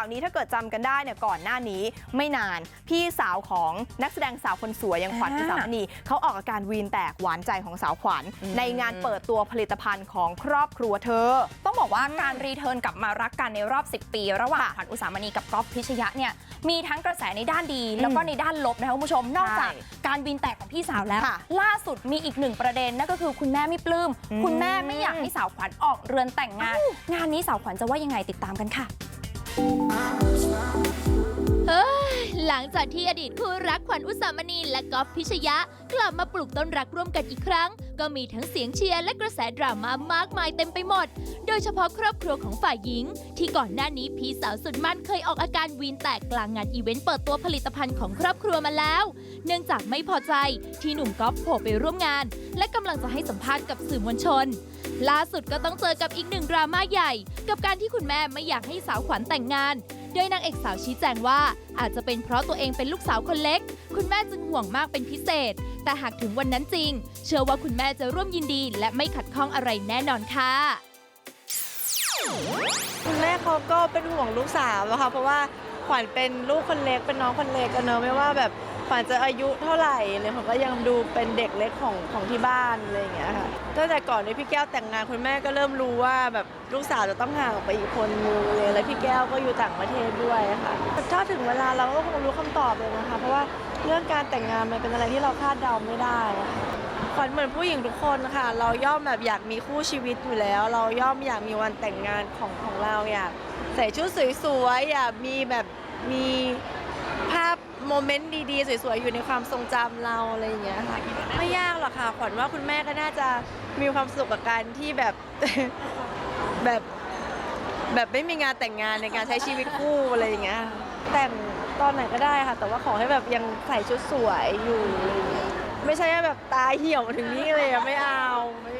าวนี้ถ้าเกิดจำกันได้เนี่ยก่อนหน้านี้ไม่นานพี่สาวของนักแสดงสาวคนสวยอย่างขวัญอ่าอุสามณีเขาออกอาการวีนแตกหวานใจของสาวขวัญอืมในงานเปิดตัวผลิตภัณฑ์ของครอบครัวเธอ ต้องบอกว่าการรีเทิร์นกลับมารักกันในรอบ 10 ปี ระหว่างค่ะขวัญอุสามณีกับก๊อฟพิชยะเนี่ยมีทั้งกระแสในด้านดีแล้วก็ในด้านลบนะคะคุณผู้ชมนอกจากใช่การวินแตกของพี่สาวแล้วค่ะล่าสุดมีอีกหนึ่งประเด็นนั่นก็คือคุณแม่ไม่ปลื้มอืมคุณแม่ไม่อยากให้สาวขวัญออกเรือนแต่งงาน งานนี้สาวขวัญจะว่ายังไงติดตามกันค่ะ เฮ้ย หลังจากที่อดีตคู่รักขวัญอุสามณีและก๊อฟพิชยะ กลับมาปลูกต้นรักร่วมกันอีกครั้ง ก็มีทั้งเสียงเชียร์และกระแสดราม่ามากมายเต็มไปหมด โดยเฉพาะครอบครัวของฝ่ายหญิง ที่ก่อนหน้านี้พี่สาวสุดมั่นเคยออกอาการวีนแตกกลางงานอีเวนต์เปิดตัวผลิตภัณฑ์ของครอบครัวมาแล้ว เนื่องจากไม่พอใจที่หนุ่มก๊อฟโผล่ไปร่วมงาน และกำลังจะให้สัมภาษณ์กับสื่อมวลชนล่าสุดก็ต้องเจอกับอีกหนึ่งดราม่าใหญ่ กับการที่คุณแม่ไม่อยากให้สาวขวัญแต่งงานโดยนางเอกสาวชี้แจงว่าอาจจะเป็นเพราะตัวเองเป็นลูกสาวคนเล็ก คุณแม่จึงห่วงมากเป็นพิเศษ แต่หากถึงวันนั้นจริง เชื่อว่าคุณแม่จะร่วมยินดี และไม่ขัดข้องอะไรแน่นอนค่ะคุณแม่เขาก็เป็นห่วงลูกสาวอะค่ะเพราะว่าขวัญเป็นลูกคนเล็กเป็นน้องคนเล็กเนอะไม่ว่าแบบขวัญจะอายุเท่าไหร่เลยผมก็ยังดูเป็นเด็กเล็กของของที่บ้านอะไรอย่างเงี้ยค่ะตั้งแต่ก่อนที่พี่แก้วแต่งงานคุณแม่ก็เริ่มรู้ว่าแบบลูกสาวจะต้องห่างออกไปอีกคนนึง พี่แก้วก็อยู่ต่างประเทศด้วยค่ะ ถ้าถึงเวลาเราก็คงรู้คำตอบเลยนะคะ เพราะว่าเรื่องการแต่งงานมันเป็นอะไรที่เราคาดเดาไม่ได้ขวัญเหมือนผู้หญิงทุกคนค่ะ เราย่อมแบบอยากมีคู่ชีวิตอยู่แล้ว เราย่อมอยากมีวันแต่งงานของของเราอยากใส่ชุดสวยๆอยากมีแบบมีภาพโมเมนต์ดีๆ สวยๆ อยู่ในความทรงจำเราอะไรอย่างเงี้ยค่ะไม่ยากหรอกค่ะ ขวัญว่าคุณแม่ก็น่าจะมีความสุขกับการที่แบบแบบ แบบไม่มีงานแต่งงานในการใช้ชีวิตคู่อะไรอย่างเงี้ยแต่งตอนไหนก็ได้ค่ะ แต่ว่าขอให้แบบยังใส่ชุดสวยอยู่ ไม่ใช่ว่าแบบตาเหี่ยวมาถึงนี้เลยอะไม่เอาไม่